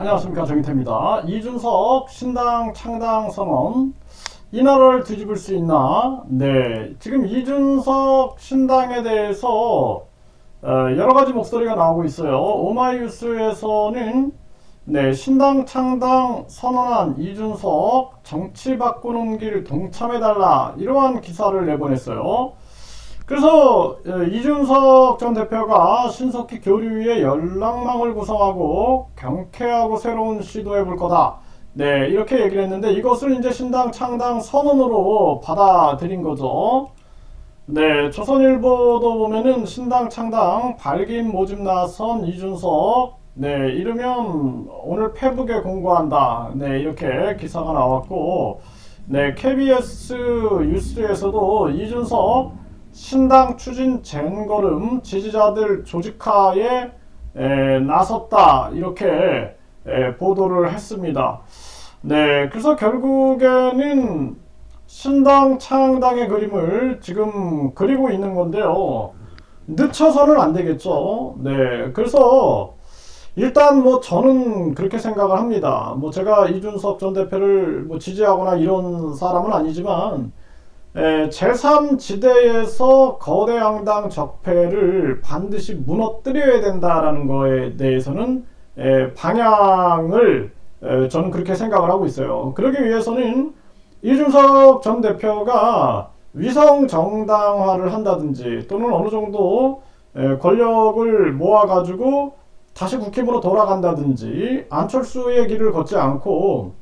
안녕하십니까 정태입니다. 이준석 신당 창당 선언 이 나라를 뒤집을 수 있나? 네, 지금 이준석 신당에 대해서 어, 여러 가지 목소리가 나오고 있어요. 오마이뉴스에서는 네, 신당 창당 선언한 이준석 정치 바꾸는 길 동참해달라 이러한 기사를 내보냈어요. 그래서 예, 이준석 전 대표가 신석희 교류위에 연락망을 구성하고 경쾌하고 새로운 시도해 볼 거다. 네, 이렇게 얘기를 했는데 이것을 이제 신당 창당 선언으로 받아들인 거죠. 네, 조선일보도 보면은 신당 창당 발긴 모집 나선 이준석 네, 이르면 오늘 페북에 공고한다. 네, 이렇게 기사가 나왔고 네, KBS 뉴스에서도 이준석 신당 추진 젠걸음 지지자들 조직화에 에, 나섰다 이렇게 에, 보도를 했습니다. 네, 그래서 결국에는 신당 창당의 그림을 지금 그리고 있는 건데요. 늦춰서는 안 되겠죠. 네, 그래서 일단 뭐 저는 그렇게 생각을 합니다. 뭐 제가 이준석 전 대표를 뭐 지지하거나 이런 사람은 아니지만 에, 제3지대에서 거대 양당 적폐를 반드시 무너뜨려야 된다라는 거에 대해서는 에, 방향을 에, 저는 그렇게 생각을 하고 있어요. 그러기 위해서는 이준석 전 대표가 위성 정당화를 한다든지 또는 어느 정도 에, 권력을 모아가지고 다시 국힘으로 돌아간다든지 안철수의 길을 걷지 않고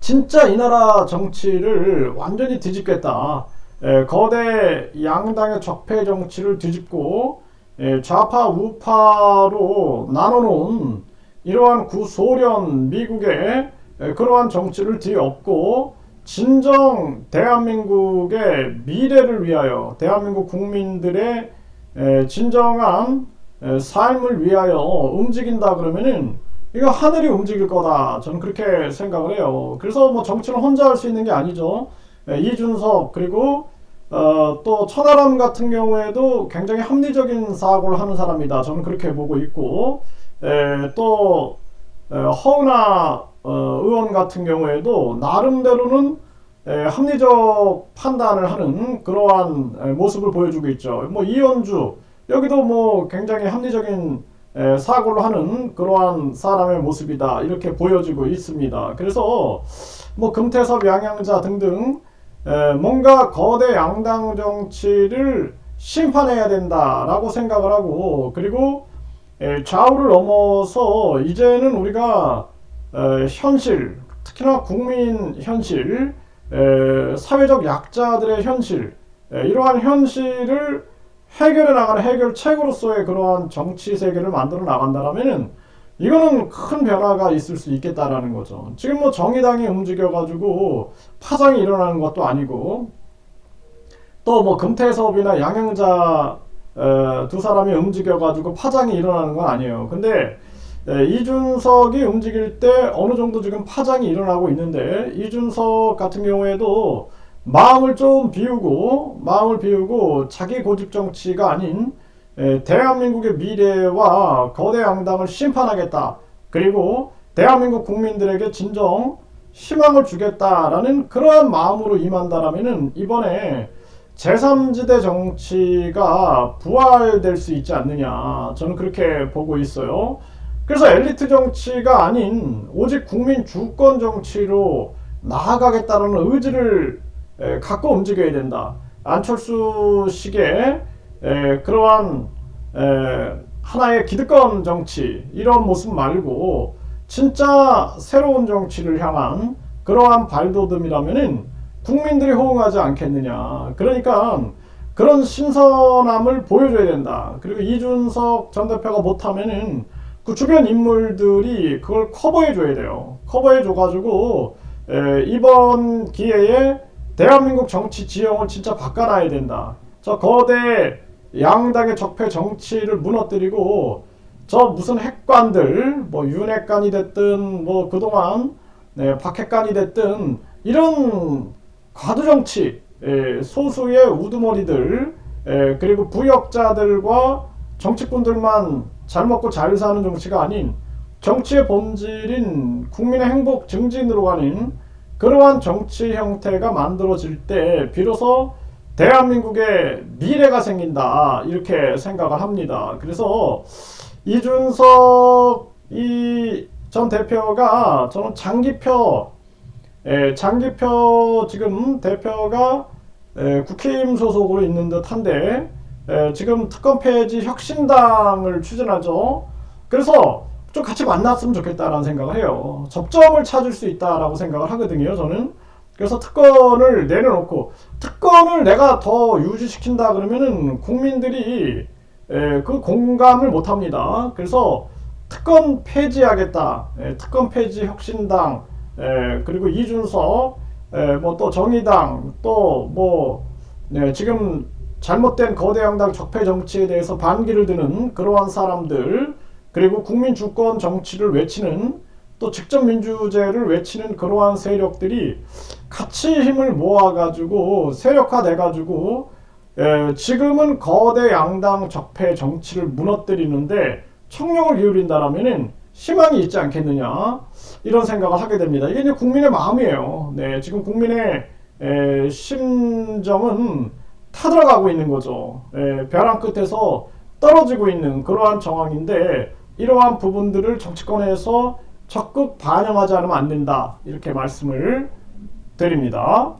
진짜 이 나라 정치를 완전히 뒤집겠다. 에, 거대 양당의 적폐 정치를 뒤집고 에, 좌파 우파로 나눠놓은 이러한 구소련 미국의 에, 그러한 정치를 뒤엎고 진정 대한민국의 미래를 위하여 대한민국 국민들의 에, 진정한 에, 삶을 위하여 움직인다 그러면은 이거 하늘이 움직일 거다. 저는 그렇게 생각을 해요. 그래서 뭐 정치를 혼자 할 수 있는 게 아니죠. 에, 이준석 그리고 어, 또 천하람 같은 경우에도 굉장히 합리적인 사고를 하는 사람이다. 저는 그렇게 보고 있고 에, 또 에, 허은하 어, 의원 같은 경우에도 나름대로는 에, 합리적 판단을 하는 그러한 에, 모습을 보여주고 있죠. 뭐 이현주 여기도 뭐 굉장히 합리적인 에, 사고를 하는 그러한 사람의 모습이다 이렇게 보여지고 있습니다. 그래서 뭐 금태섭 양양자 등등 에, 뭔가 거대 양당 정치를 심판해야 된다라고 생각을 하고 그리고 에, 좌우를 넘어서 이제는 우리가 에, 현실 특히나 국민 현실 에, 사회적 약자들의 현실 에, 이러한 현실을 해결해 나가는 해결책으로서의 그러한 정치 세계를 만들어 나간다라면은 이거는 큰 변화가 있을 수 있겠다라는 거죠. 지금 뭐 정의당이 움직여가지고 파장이 일어나는 것도 아니고 또 뭐 금태섭이나 양영자 에, 두 사람이 움직여가지고 파장이 일어나는 건 아니에요. 근데 에, 이준석이 움직일 때 어느 정도 지금 파장이 일어나고 있는데 이준석 같은 경우에도 마음을 좀 비우고 마음을 비우고 자기 고집 정치가 아닌 에, 대한민국의 미래와 거대 양당을 심판하겠다. 그리고 대한민국 국민들에게 진정 희망을 주겠다라는 그러한 마음으로 임한다라면은 이번에 제3지대 정치가 부활될 수 있지 않느냐. 저는 그렇게 보고 있어요. 그래서 엘리트 정치가 아닌 오직 국민 주권 정치로 나아가겠다는 의지를 에, 갖고 움직여야 된다. 안철수식의 에, 그러한 에, 하나의 기득권 정치 이런 모습 말고 진짜 새로운 정치를 향한 그러한 발돋움이라면은 국민들이 호응하지 않겠느냐. 그러니까 그런 신선함을 보여줘야 된다. 그리고 이준석 전 대표가 못하면은 그 주변 인물들이 그걸 커버해줘야 돼요. 커버해줘가지고 에, 이번 기회에 대한민국 정치 지형을 진짜 바꿔놔야 된다. 저 거대 양당의 적폐 정치를 무너뜨리고 저 무슨 핵관들 뭐 윤핵관이 됐든 뭐 그동안 네, 박핵관이 됐든 이런 과도 정치 에, 소수의 우두머리들 에, 그리고 부역자들과 정치꾼들만 잘 먹고 잘 사는 정치가 아닌 정치의 본질인 국민의 행복 증진으로 가는 그러한 정치 형태가 만들어질 때 비로소 대한민국의 미래가 생긴다 이렇게 생각을 합니다. 그래서 이준석 이 전 대표가 저는 장기표 에, 장기표 지금 대표가 에, 국힘 소속으로 있는 듯한데 에, 지금 특검 폐지 혁신당을 추진하죠. 그래서 좀 같이 만났으면 좋겠다라는 생각을 해요. 접점을 찾을 수 있다라고 생각을 하거든요. 저는 그래서 특권을 내려놓고 특권을 내가 더 유지시킨다 그러면은 국민들이 에, 그 공감을 못 합니다. 그래서 특권 폐지하겠다. 에, 특권 폐지 혁신당 에, 그리고 이준석 뭐 또 정의당 또뭐 네, 지금 잘못된 거대 양당 적폐 정치에 대해서 반기를 드는 그러한 사람들 그리고 국민 주권 정치를 외치는 또 직접 민주제를 외치는 그러한 세력들이 같이 힘을 모아가지고 세력화돼가지고 에, 지금은 거대 양당 적폐 정치를 무너뜨리는데 청룡을 기울인다라면은 희망이 있지 않겠느냐 이런 생각을 하게 됩니다. 이게 이제 국민의 마음이에요. 네, 지금 국민의 에, 심정은 타들어가고 있는 거죠. 에, 벼랑 끝에서 떨어지고 있는 그러한 정황인데 이러한 부분들을 정치권에서 적극 반영하지 않으면 안 된다 이렇게 말씀을 드립니다.